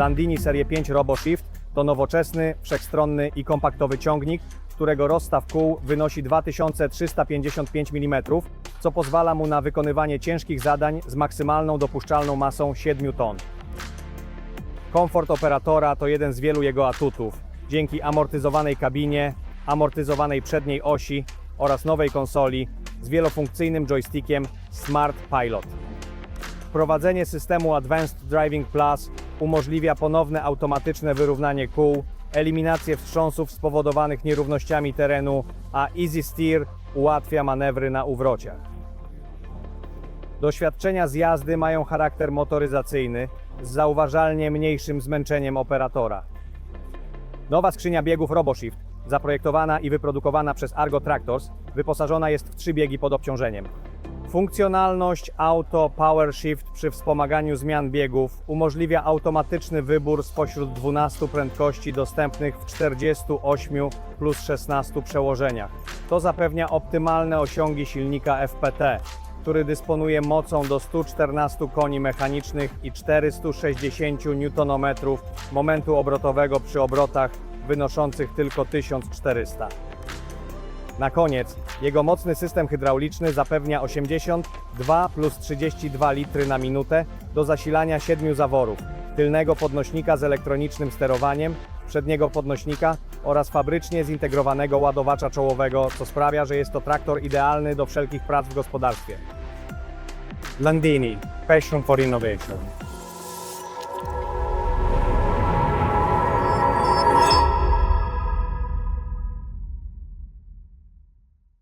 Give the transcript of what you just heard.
Landini Serie 5 RoboShift to nowoczesny, wszechstronny i kompaktowy ciągnik, którego rozstaw kół wynosi 2355 mm, co pozwala mu na wykonywanie ciężkich zadań z maksymalną dopuszczalną masą 7 ton. Komfort operatora to jeden z wielu jego atutów. Dzięki amortyzowanej kabinie, amortyzowanej przedniej osi oraz nowej konsoli z wielofunkcyjnym joystickiem Smart Pilot. Wprowadzenie systemu Advanced Driving Plus umożliwia ponowne automatyczne wyrównanie kół, eliminację wstrząsów spowodowanych nierównościami terenu, a Easy Steer ułatwia manewry na uwrociach. Doświadczenia z jazdy mają charakter motoryzacyjny z zauważalnie mniejszym zmęczeniem operatora. Nowa skrzynia biegów RoboShift, zaprojektowana i wyprodukowana przez Argo Tractors, wyposażona jest w trzy biegi pod obciążeniem. Funkcjonalność Auto Power Shift przy wspomaganiu zmian biegów umożliwia automatyczny wybór spośród 12 prędkości dostępnych w 48 plus 16 przełożeniach. To zapewnia optymalne osiągi silnika FPT, który dysponuje mocą do 114 koni mechanicznych i 460 Nm momentu obrotowego przy obrotach wynoszących tylko 1400. Na koniec, jego mocny system hydrauliczny zapewnia 82 plus 32 litry na minutę do zasilania siedmiu zaworów, tylnego podnośnika z elektronicznym sterowaniem, przedniego podnośnika oraz fabrycznie zintegrowanego ładowacza czołowego, co sprawia, że jest to traktor idealny do wszelkich prac w gospodarstwie. Landini, passion for innovation.